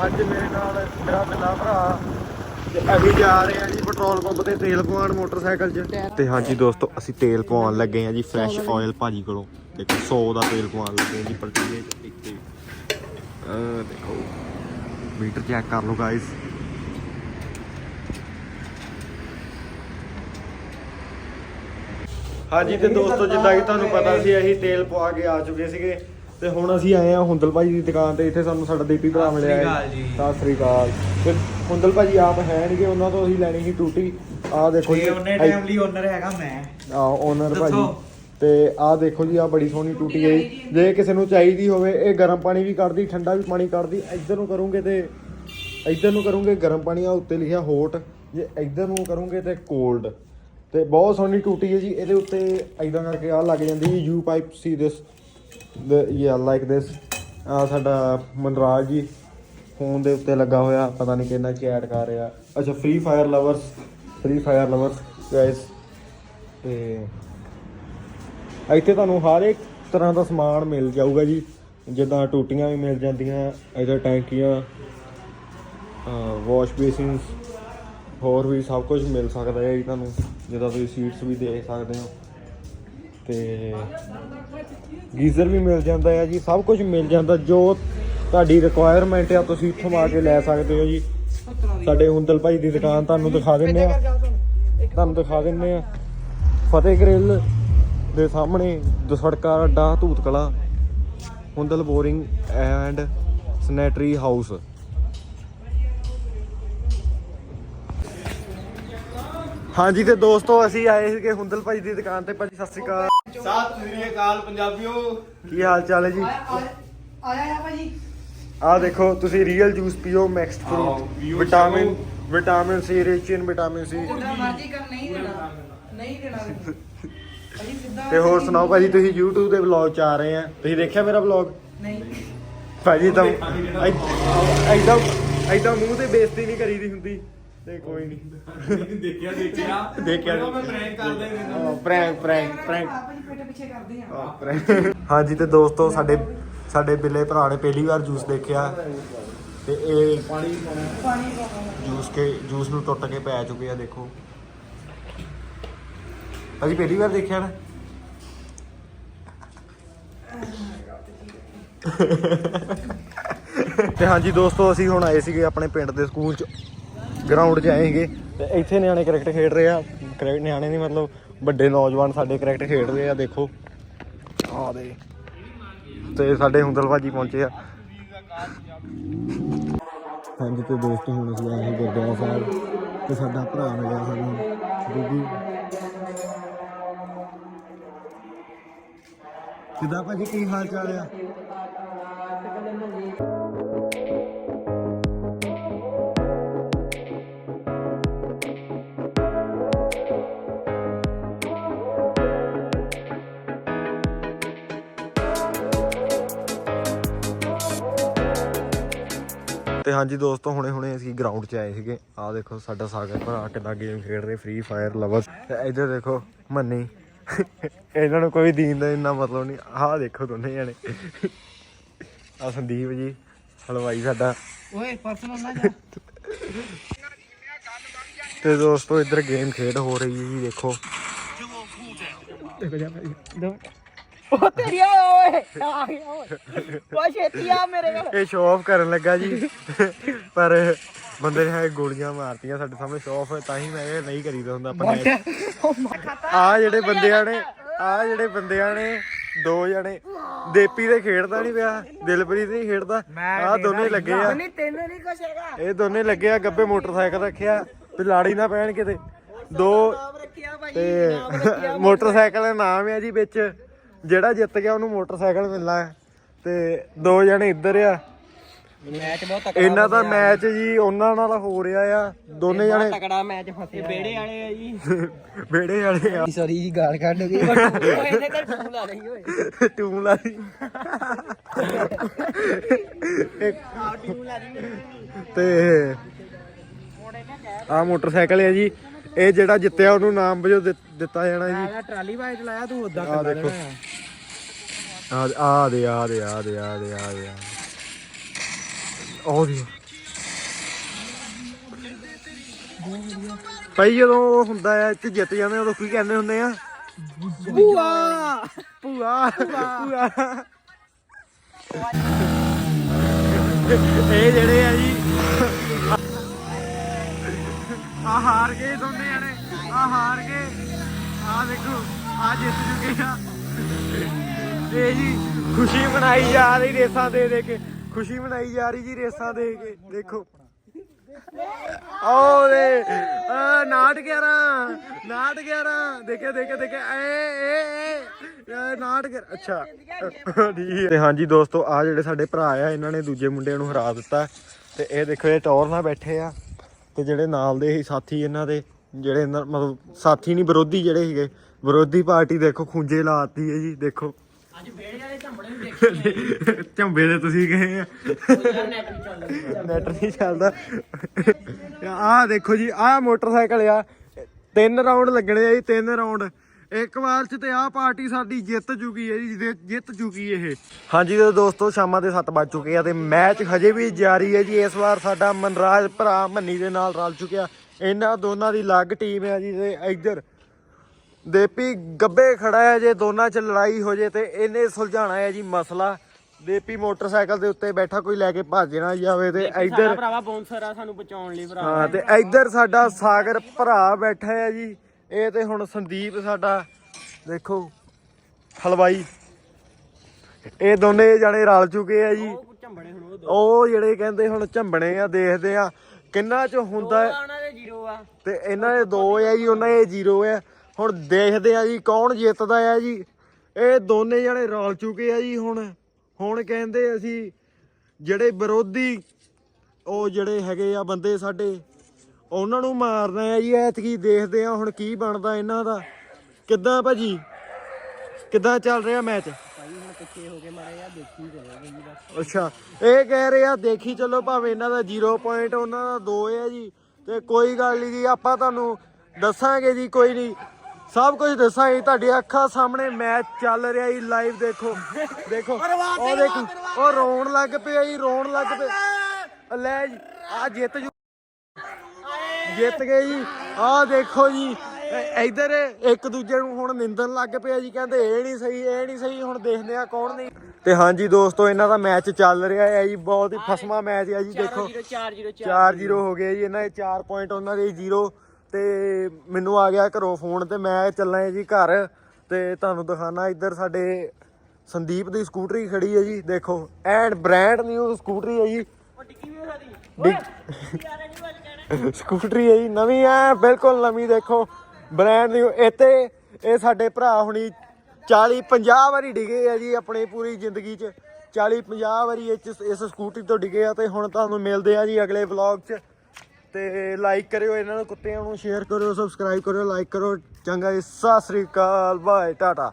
ਅੱਜ ਮੇਰੇ ਨਾਲ ਮੇਰਾ ਬਿੱਲਾ ਭਰਾ ਤੇ ਅਸੀਂ ਜਾ ਰਹੇ ਹਾਂ ਜੀ ਪੈਟਰੋਲ ਪੰਪ ਤੇ ਤੇਲ ਪਵਾਉਣ ਮੋਟਰਸਾਈਕਲ 'ਚ। ਤੇ ਹਾਂਜੀ ਦੋਸਤੋ ਅਸੀਂ ਤੇਲ ਪਵਾਉਣ ਲੱਗੇ ਹਾਂ ਜੀ ਫਰੈਸ਼ ਆਇਲ ਭਾਜੀ ਕੋਲੋਂ। ਦੇਖੋ 100 ਦਾ ਤੇਲ ਪਵਾਉਣ ਲੱਗੇ ਹਾਂ ਜੀ ਪਲਟੀਏ 'ਚ ਇੱਥੇ। ਅਹ ਦੇਖੋ ਮੀਟਰ ਚੈੱਕ ਕਰ ਲਓ ਗਾਇਸ ਹਾਂਜੀ ਤੇ ਦੋਸਤੋ ਜਿੱਦਾਂ ਕਿ ਤੁਹਾਨੂੰ ਪਤਾ ਸੀ ਅਸੀਂ ਤੇਲ ਪਵਾ ਕੇ ਆ ਚੁੱਕੇ ਸੀਗੇ। ਤੇ ਹੁਣ ਅਸੀਂ ਆਏ ਆ ਹੁੰਦਲ ਭਾਜੀ ਦੀ ਦੁਕਾਨ ਤੇ ਇੱਥੇ ਸਾਨੂੰ ਸਾਡਾ ਦੀਪੀ ਭਰਾ ਮਿਲਿਆ ਹੈ। ਸਤਿ ਸ੍ਰੀ ਅਕਾਲ ਤੇ ਹੁੰਦਲ ਭਾਜੀ ਆਪ ਹੈ ਨਹੀਂਗੇ ਉਹਨਾਂ ਤੋਂ ਅਸੀਂ ਲੈਣੀ ਸੀ ਟੂਟੀ। ਆਹ ਦੇਖੋ ਤੇ ਉਹਨੇ ਟਾਈਮ ਲਈ ਓਨਰ ਹੈਗਾ ਮੈਂ। ਆ ਓਨਰ ਭਾਜੀ। ਤੇ ਆਹ ਦੇਖੋ ਜੀ ਆਹ ਬੜੀ ਸੋਹਣੀ ਟੂਟੀ ਹੈ ਜੀ। ਜੇ ਕਿਸੇ ਨੂੰ ਚਾਹੀਦੀ ਹੋਵੇ ਇਹ ਗਰਮ ਪਾਣੀ ਵੀ ਕੱਢਦੀ ਠੰਡਾ ਵੀ ਪਾਣੀ ਕੱਢਦੀ। ਇੱਧਰ ਨੂੰ ਕਰੋਗੇ ਤੇ ਇੱਧਰ ਨੂੰ ਕਰੋਗੇ ਗਰਮ ਪਾਣੀ ਆ ਉੱਤੇ ਲਿਖਿਆ ਹੌਟ ਜੇ ਇੱਧਰ ਨੂੰ ਕਰੋਗੇ ਤੇ ਕੋਲਡ ਤੇ ਬਹੁਤ ਸੋਹਣੀ ਟੂਟੀ ਹੈ ਜੀ ਇਹਦੇ ਉੱਤੇ ਐਦਾਂ ਕਰਕੇ ਆ ਲੱਗ ਜਾਂਦੀ ਯੂ ਪਾਈਪ ਸੀ ਦਿਸ ਯਾ ਲਾਈਕ ਦਿਸ ਆ ਸਾਡਾ ਮਨਰਾਜ ਜੀ ਫੋਨ ਦੇ ਉੱਤੇ ਲੱਗਾ ਹੋਇਆ, ਪਤਾ ਨਹੀਂ ਕਿੰਨਾ ਚੈਟ ਕਰ ਰਿਹਾ। ਅੱਛਾ Free Fire lovers Free Fire lovers guys ਤੇ ਇੱਥੇ ਤੁਹਾਨੂੰ ਹਰ ਇੱਕ ਤਰ੍ਹਾਂ ਦਾ ਸਮਾਨ ਮਿਲ ਜਾਊਗਾ ਜੀ। ਜਿੱਦਾਂ ਟੂਟੀਆਂ ਵੀ ਮਿਲ ਜਾਂਦੀਆਂ ਇੱਧਰ ਟੈਂਕੀਆਂ ਵਾਸ਼ ਬੇਸਿਨਸ ਹੋਰ ਵੀ ਸਭ ਕੁਝ ਮਿਲ ਸਕਦਾ ਹੈ ਜੀ ਤੁਹਾਨੂੰ। ਜਿੱਦਾਂ ਤੁਸੀਂ ਸੀਟਸ ਵੀ ਦੇਖ ਸਕਦੇ ਹੋ। ਤੇ ਗੀਜ਼ਰ ਵੀ ਮਿਲ ਜਾਂਦਾ ਹੈ ਜੀ, ਸਭ ਕੁਝ ਮਿਲ ਜਾਂਦਾ, ਜੋ ਤੁਹਾਡੀ ਰਿਕੁਆਇਰਮੈਂਟ ਆ, ਤੁਸੀਂ ਇੱਥੋਂ ਆ ਕੇ ਲੈ ਸਕਦੇ ਹੋ ਜੀ। ਸਾਡੇ ਹੁੰਦਲ ਭਾਈ ਦੀ ਦੁਕਾਨ ਤੁਹਾਨੂੰ ਦਿਖਾ ਦਿੰਦੇ ਆ। ਤੁਹਾਨੂੰ ਦਿਖਾ ਦਿੰਦੇ ਆ। ਫਤਿਹ ਗ੍ਰਿਲ ਦੇ ਸਾਹਮਣੇ ਦਸੜਕਾ, ਅੱਡਾ Dhut Kalan Hundal boring and sanitary house. ਹਾਂਜੀ ਤੇ ਦੋਸਤੋ, ਅਸੀਂ ਆਏ ਸੀਗੇ ਹੁੰਦਲ ਭਾਈ ਦੀ ਦੁਕਾਨ ਤੇ। ਭਾਜੀ, ਸਤਿ ਸ਼੍ਰੀ ਅਕਾਲ। ਸਤਿ ਸ੍ਰੀ ਅਕਾਲ ਪੰਜਾਬੀਓ। ਕੀ ਹਾਲ ਚਾਲ ਹੈ ਜੀ? ਆਇਆ ਆ ਭਾਜੀ। ਆਹ ਦੇਖੋ ਤੁਸੀਂ ਰੀਅਲ ਜੂਸ ਪੀਓ mixed fruit vitamin. Vitamin C rich in vitamin C ਜਿੰਨਾ ਮਰਜ਼ੀ ਕਰ ਨਹੀਂ ਦੇਣਾ। ਨਹੀਂ ਦੇਣਾ ਤੇ ਹੋਰ ਸੁਣਾਓ ਭਾਜੀ ਤੁਸੀਂ YouTube ਦੇ ਵਲੌਗ ਚ ਆ ਰਹੇ ਆ। ਤੁਸੀਂ ਦੇਖਿਆ ਮੇਰਾ ਵਲੌਗ ਨਹੀਂ। ਭਾਜੀ ਤਾਂ ਐਦਾਂ ਐਦਾਂ ਮੂੰਹ ਤੇ ਬੇਇੱਜ਼ਤੀ ਨਹੀਂ ਕਰੀਦੀ ਹੁੰਦੀ। ਤੇ ਕੋਈ ਨਹੀਂ ਦੇਖਿਆ ਦੇਖਿਆ। ਦੇਖਿਆ। ਉਹ ਮੈਂ ਪ੍ਰੈਂਕ ਕਰਦਾ ਹੀ ਰਹਿੰਦਾ ਪ੍ਰੈਂਕ ਪ੍ਰੈਂਕ ਪ੍ਰੈਂਕ ਭਾਜੀ ਪੇਟ ਪਿੱਛੇ ਕਰਦੇ ਆ। ਹਾਂਜੀ ਤੇ ਦੋਸਤੋ ਸਾਡੇ ਸਾਡੇ ਬਿੱਲੇ ਭਰਾ ਨੇ ਪਹਿਲੀ ਵਾਰ ਜੂਸ ਦੇਖਿਆ। ਤੇ ਇਹ ਪਾਣੀ ਪਾਣੀ ਪਾਉਣਾ। ਜੂਸ ਕੇ ਜੂਸ ਨੂੰ ਟੁੱਟ ਕੇ ਪੈ ਚੁੱਕੇ ਆ ਦੇਖੋ। ਅਸੀਂ ਪਹਿਲੀ ਵਾਰ ਦੇਖਿਆ ਨਾ? ਤੇ ਹਾਂਜੀ ਦੋਸਤੋ ਅਸੀਂ ਹੁਣ ਆਏ ਸੀਗੇ ਆਪਣੇ ਪਿੰਡ ਦੇ ਸਕੂਲ ਚ। ਗਰਾਊਂਡ 'ਚ ਆਏ ਸੀਗੇ ਤੇ ਇੱਥੇ ਨਿਆਣੇ ਕ੍ਰਿਕਟ ਖੇਡ ਰਹੇ ਆ। ਕ੍ਰਿਕਟ ਨਿਆਣੇ ਨਹੀਂ, ਮਤਲਬ ਵੱਡੇ ਨੌਜਵਾਨ ਸਾਡੇ ਕ੍ਰਿਕਟ ਖੇਡ ਰਹੇ ਆ, ਦੇਖੋ। ਆ ਦੇ। ਤੇ ਸਾਡੇ ਹੁੰਦਲ ਭਾਜੀ ਪਹੁੰਚੇ ਆ। ਹਾਂਜੀ, ਤੇ ਦੋਸਤੋ, ਹੁਣ ਅਸੀਂ ਆਏ ਗੁਰਦੁਆਰਾ ਸਾਹਿਬ। ਤੇ ਸਾਡਾ ਭਰਾ ਮਿਲਿਆ ਸਾਨੂੰ। ਗੁੱਗੂ ਕਿੱਦਾਂ ਭਾਜੀ, ਕੀ ਹਾਲ ਚਾਲ ਆ? ਤੇ ਹਾਂਜੀ ਦੋਸਤੋ ਹੁਣੇ ਹੁਣੇ ਅਸੀਂ ਗਰਾਊਂਡ 'ਚ ਆਏ ਸੀਗੇ। ਆਹ ਦੇਖੋ ਸਾਡਾ ਸਾਗਰ ਭਰਾ ਕਿੱਦਾਂ ਗੇਮ ਖੇਡ ਰਹੇ ਫ੍ਰੀ ਫਾਇਰ ਲਵਰ ਤੇ ਇੱਧਰ ਦੇਖੋ ਮੰਨੀ। ਇਹਨਾਂ ਨੂੰ ਕੋਈ ਦੀਨ ਦਾ ਇੰਨਾ ਮਤਲਬ ਨਹੀਂ। ਆਹ ਦੇਖੋ ਦੋਨੇ ਜਣੇ। ਆ ਸੰਦੀਪ ਜੀ ਹਲਵਾਈ ਸਾਡਾ। ਓਏ ਪਰਸਨਲ ਨਾ ਜਾ ਤੇ ਦੋਸਤੋ ਇੱਧਰ ਗੇਮ ਖੇਡ ਹੋ ਰਹੀ ਹੈ ਜੀ ਦੇਖੋ। ਉਹ ਤੇਰੀ ਓਏ। ਆ ਗਿਆ ਓਏ। ਛੇਤੀ ਆ ਮੇਰੇ ਕੋਲ ਇਹ ਸ਼ੋਅ ਆਫ ਕਰਨ ਲੱਗਾ ਜੀ। ਪਰ ਬੰਦੇ ਨੇ ਹੈ ਗੋਲੀਆਂ ਮਾਰਤੀਆਂ ਸਾਡੇ ਸਾਹਮਣੇ ਸ਼ੋਅ ਆਫ ਤਾਂ ਹੀ ਮੈਂ ਇਹ ਨਹੀਂ ਕਰੀਦਾ ਹੁੰਦਾ ਆਪਾਂ ਨੇ ਆ ਜਿਹੜੇ ਬੰਦਿਆਂ ਨੇ ਆ ਜਿਹੜੇ ਬੰਦਿਆਂ ਨੇ ਦੋ ਜਣੇ। ਦੇਪੀ ਦੇ ਖੇਡਦਾ ਨਹੀਂ ਪਿਆ ਦਿਲਪ੍ਰੀਤ ਨਹੀਂ ਖੇਡਦਾ। ਆ ਦੋਨੇ ਲੱਗੇ ਆ। ਨਹੀਂ ਤੈਨੂੰ ਨਹੀਂ ਕੁਛ ਹੈਗਾ। ਇਹ ਦੋਨੇ ਲੱਗੇ ਆ ਗੱਬੇ ਮੋਟਰਸਾਈਕਲ ਰੱਖਿਆ ਵੀ ਲਾੜੀ ਨਾ ਪੈਣ ਕਿਤੇ। ਦੋ ਨਾਮ ਰੱਖਿਆ ਭਾਈ ਤੇ ਮੋਟਰਸਾਈਕਲ ਦਾ ਨਾਮ ਹੈ ਜੀ ਵਿੱਚ। ਜਿਹੜਾ ਜਿੱਤ ਗਿਆ ਉਹਨੂੰ ਮੋਟਰਸਾਈਕਲ ਮਿਲਣਾ ਹੈ ਤੇ ਦੋ ਜਣੇ ਇੱਧਰ ਆ। ਮੈਚ ਬਹੁਤ ਇਹਨਾਂ ਦਾ ਮੈਚ ਜੀ ਉਹਨਾਂ ਨਾਲ ਹੋ ਰਿਹਾ ਆ। ਦੋਨੇ ਜਣੇ ਤਕੜਾ ਮੈਚ ਫਸੇ। ਬੇੜੇ ਵਾਲੇ ਆ ਜੀ। ਵਿਹੜੇ ਵਾਲੇ ਆ। ਸੌਰੀ ਜੀ ਗਾਲ ਕੱਢ ਗਈ ਇਹਨੇ ਤਾਂ ਰਹੀ ਓਏ। ਟੂਮ ਲਾ ਰਹੀ ਤੇ ਆ ਮੋਟਰਸਾਈਕਲ ਹੈ ਜੀ। ਇਹ ਜਿਹੜਾ ਜਿੱਤਿਆ ਉਹਨੂੰ ਨਾਮ ਵਜੋਂ ਦਿੱਤ- ਦਿੱਤਾ ਜਾਣਾ ਜੀ। ਮੈਂ ਟਰਾਲੀ ਬਾਈ ਚਲਾਇਆ ਤੂੰ ਉਦਾਂ ਆ ਦੇਖੋ। ਆ ਆ ਦੇ ਆ ਦੇ ਆ ਦੇ ਆ ਦੇ ਆ ਦੇ ਆ ਉਹ ਦੀ ਭਾਈ ਜਦੋਂ ਉਹ ਹੁੰਦਾ ਹੈ ਤੇ ਜਿੱਤ ਜਾਂਦੇ ਆ, ਉਦੋਂ ਕੀ ਕਹਿੰਦੇ ਹੁੰਦੇ ਆ? ਬੂਆ ਭੂਆ। ਭੂਆ। ਇਹ ਜਿਹੜੇ ਆ ਜੀ ਆ ਹਾਰ ਗਏ ਦੋਨੇ ਜਣੇ। ਆ ਹਾਰ ਗਏ। ਆ ਦੇਖੋ, ਆ ਜਿੱਤ ਚੁੱਕੇ ਆ। ਇਹ ਜੀ, ਖੁਸ਼ੀ ਮਨਾਈ ਜਾ ਰਹੀ ਰੇਸਾਂ ਦੇ ਦੇ ਕੇ। ਖੁਸ਼ੀ ਮਨਾਈ ਜਾ ਰਹੀ ਜੀ ਰੇਸਾਂ ਦੇ ਕੇ। ਦੇਖੋ। ਓ ਨਾਟ 11 ਨਾਟ 11 ਦੇਖੇ ਦੇਖੇ ਦੇਖੇ। ਏ ਏ ਨਾਟ 11 ਅੱਛਾ। ਤੇ ਹਾਂਜੀ ਦੋਸਤੋ ਆ ਜਿਹੜੇ ਸਾਡੇ ਭਰਾ ਆ, ਇਹਨਾਂ ਨੇ ਦੂਜੇ ਮੁੰਡਿਆਂ ਨੂੰ ਹਰਾ ਦਿੱਤਾ। ਤੇ ਇਹ ਦੇਖੋ, ਇਹ ਟੌਰ ਨਾਲ ਬੈਠੇ ਆ। ਤੇ ਜਿਹੜੇ ਨਾਲ ਦੇ ਸੀ ਸਾਥੀ ਇਹਨਾਂ ਦੇ ਜਿਹੜੇ ਇਹਨਾਂ ਮਤਲਬ ਸਾਥੀ ਨਹੀਂ ਵਿਰੋਧੀ ਜਿਹੜੇ ਸੀਗੇ ਵਿਰੋਧੀ ਪਾਰਟੀ ਦੇਖੋ ਖੁੰਝੇ ਲਾਤੀ ਹੈ ਜੀ ਦੇਖੋ। ਅੱਜ ਵੇੜੇ ਵਾਲੇ ਝੰਬੜੇ ਨੂੰ ਦੇਖੀ ਝੰਬੇ ਦੇ ਤੁਸੀਂ ਗਏ ਆ। ਯਾਰ ਨੈਟ ਨਹੀਂ ਚੱਲਦਾ। ਨੈਟ ਨਹੀਂ ਚੱਲਦਾ। ਆਹ ਦੇਖੋ ਜੀ ਆਹ ਮੋਟਰਸਾਈਕਲ ਆ। ਤਿੰਨ ਰਾਉਂਡ ਲੱਗਣੇ ਆ ਜੀ ਤਿੰਨ ਰਾਉਂਡ ਇੱਕ ਵਾਰ ਚ ਤੇ ਆਹ ਪਾਰਟੀ ਸਾਡੀ ਜਿੱਤ ਚੁੱਕੀ ਹੈ ਜੀ ਜਿੱਤ- ਚੁੱਕੀ ਇਹ। ਹਾਂਜੀ ਤੇ ਦੋਸਤੋ ਸ਼ਾਮਾਂ ਦੇ 7 ਵੱਜ ਚੁੱਕੇ ਆ ਤੇ ਮੈਚ ਹਜੇ ਵੀ ਜਾਰੀ ਹੈ ਜੀ। ਇਸ ਵਾਰ ਸਾਡਾ ਮਨਰਾਜ ਭਰਾ ਮੰਨੀ ਦੇ ਨਾਲ ਰਲ ਚੁੱਕਿਆ। ਇਹਨਾਂ ਦੋਨਾਂ ਦੀ ਅਲੱਗ ਟੀਮ ਹੈ ਜੀ ਤੇ ਇੱਧਰ ਦੇਪੀ ਗੱਬੇ ਖੜਾ ਹੈ ਜੇ ਦੋਨਾਂ 'ਚ ਲੜਾਈ ਹੋ ਜੇ ਤੇ ਇਹਨੇ ਸੁਲਝਾਣਾ ਹੈ ਜੀ ਮਸਲਾ। ਦੇਪੀ ਮੋਟਰਸਾਈਕਲ ਦੇ ਉੱਤੇ ਬੈਠਾ ਕੋਈ ਲੈ ਕੇ ਭੱਜ ਨਾ ਜਾਵੇ ਤੇ ਇੱਧਰ ਭਰਾਵਾ ਬੌਂਸਰ ਆ ਸਾਨੂੰ ਬਚਾਉਣ ਲਈ ਭਰਾ ਹਾਂ ਤੇ ਇੱਧਰ ਸਾਡਾ ਸਾਗਰ ਭਰਾ ਬੈਠਾ ਹੈ ਜੀ। ਇਹ ਤੇ ਹੁਣ ਸੰਦੀਪ ਸਾਡਾ ਦੇਖੋ ਹਲਵਾਈ। ਇਹ ਦੋਨੇ ਜਣੇ ਰਲ ਚੁੱਕੇ ਆ ਜੀ। ਉਹ ਜਿਹੜੇ ਕਹਿੰਦੇ ਹੁਣ ਝੰਬਣੇ ਆ ਦੇਖਦੇ ਆ ਕਿੰਨਾ ਚ ਹੁੰਦਾ ਤੇ ਇਹਨਾਂ ਦੇ ਦੋ ਆ ਜੀ ਉਹਨਾਂ ਦੇ ਜ਼ੀਰੋ ਆ। ਹੁਣ ਦੇਖਦੇ ਆ ਜੀ ਕੌਣ ਜਿੱਤਦਾ ਆ ਜੀ। ਇਹ ਦੋਨੇ ਜਣੇ ਰਲ ਚੁੱਕੇ ਆ ਜੀ ਹੁਣ। ਹੁਣ ਕਹਿੰਦੇ ਅਸੀਂ ਜਿਹੜੇ ਵਿਰੋਧੀ ਉਹ ਜਿਹੜੇ ਹੈਗੇ ਆ ਬੰਦੇ ਸਾਡੇ ਉਹਨਾਂ ਨੂੰ ਮਾਰਨਾ ਹੈ ਜੀ ਐਤਕੀ ਦੇਖਦੇ ਆ ਹੁਣ ਕੀ ਬਣਦਾ ਇਹਨਾਂ ਦਾ। ਕਿੱਦਾਂ ਭਾਜੀ? ਕਿੱਦਾਂ ਚੱਲ ਰਿਹਾ ਮੈਚ ਭਾਈ ਹੁਣ ਪਿੱਛੇ ਹੋ ਕੇ ਮਾਰੇ ਆ ਦੇਖੀ ਚੱਲੋਗੇ ਜੀ ਬਸ। ਅੱਛਾ ਇਹ ਕਹਿ ਰਹੇ ਆ ਦੇਖੀ ਚੱਲੋ ਭਾਵੇਂ ਇਹਨਾਂ ਦਾ 0 ਪੁਆਇੰਟ ਉਹਨਾਂ ਦਾ 2 ਹੈ ਜੀ। ਤੇ ਕੋਈ ਗੱਲ ਨਹੀਂ ਜੀ ਆਪਾਂ ਤੁਹਾਨੂੰ ਦੱਸਾਂਗੇ ਜੀ ਕੋਈ ਨਹੀਂ ਸਭ ਕੁਝ ਦੱਸਾਂਗੇ ਤੁਹਾਡੀ ਅੱਖਾਂ ਸਾਹਮਣੇ ਮੈਚ ਚੱਲ ਰਿਹਾ ਜੀ ਲਾਈਵ ਦੇਖੋ। ਦੇਖੋ ਉਹ ਦੇਖੋ ਉਹ ਰੋਣ ਲੱਗ ਪਿਆ ਜੀ ਰੋਣ ਲੱਗ ਪਿਆ। ਲੈ ਜੀ ਆ ਜਿੱਤ ਜੂ। ਜਿੱਤ ਗਏ ਜੀ। ਆਹ ਦੇਖੋ ਜੀ ਇੱਧਰ ਇੱਕ ਦੂਜੇ ਨੂੰ ਹੁਣ ਨਿੰਦਣ ਲੱਗ ਪਿਆ ਜੀ ਕਹਿੰਦੇ ਇਹ ਨਹੀਂ ਸਹੀ ਇਹ ਨਹੀਂ ਸਹੀ ਹੁਣ ਦੇਖਦੇ ਆ ਕੌਣ ਨਹੀਂ। ਤੇ ਹਾਂਜੀ ਦੋਸਤੋ ਇਹਨਾਂ ਦਾ ਮੈਚ ਚੱਲ ਰਿਹਾ ਹੈ ਜੀ ਬਹੁਤ ਹੀ ਫਸਮਾ ਮੈਚ ਹੈ ਜੀ ਦੇਖੋ। 4 0 4 4-0 ਹੋ ਗਏ ਜੀ ਇਹਨਾਂ ਦੇ 4 ਪੁਆਇੰਟ ਉਹਨਾਂ ਦੇ 0 ਤੇ ਮੈਨੂੰ ਆ ਗਿਆ ਘਰੋਂ ਫੋਨ ਤੇ ਮੈਂ ਚੱਲਾਂ ਜੀ ਘਰ। ਤੇ ਤੁਹਾਨੂੰ ਦਿਖਾਣਾ ਇੱਧਰ ਸਾਡੇ ਸੰਦੀਪ ਦੀ ਸਕੂਟਰੀ ਖੜੀ ਹੈ ਜੀ ਦੇਖੋ। ਐਂਡ ਬ੍ਰਾਂਡ ਨਿਊ ਸਕੂਟਰੀ ਹੈ ਜੀ। ਉਹ ਟਿੱਕੀ ਵੀ ਉਹਦੀ। ਡਿੱਗ- ਯਾਰ ਨਹੀਂ ਵੱਜ ਕਹਿਣਾ ਸਕੂਟਰੀ ਹੈ ਜੀ ਨਵੀਂ, ਐ ਬਿਲਕੁਲ ਨਵੀਂ ਦੇਖੋ ਬ੍ਰਾਂਡ ਨਿਊ ਇੱਥੇ ਇਹ ਸਾਡੇ ਭਰਾ ਹੁਣੀ 40 50 ਵਾਰੀ ਡਿਗੇ ਆ ਜੀ ਆਪਣੀ ਪੂਰੀ ਜ਼ਿੰਦਗੀ 'ਚ। 40 50 ਵਾਰੀ ਇਸ ਸਕੂਟਰੀ ਤੋਂ ਡਿਗੇ ਆ ਤੇ ਹੁਣ ਤੁਹਾਨੂੰ ਮਿਲਦੇ ਆ ਜੀ ਅਗਲੇ ਵਲੌਗ 'ਚ। ਤੇ ਲਾਈਕ ਕਰਿਓ ਇਹਨਾਂ ਨੂੰ, ਕੁੱਤਿਆਂ ਨੂੰ ਸ਼ੇਅਰ ਕਰਿਓ ਸਬਸਕ੍ਰਾਈਬ ਕਰਿਓ ਲਾਈਕ ਕਰੋ ਚੰਗਾ ਜੀ, ਸਤਿ ਸ੍ਰੀ ਅਕਾਲ, ਬਾਏ, ਟਾਟਾ।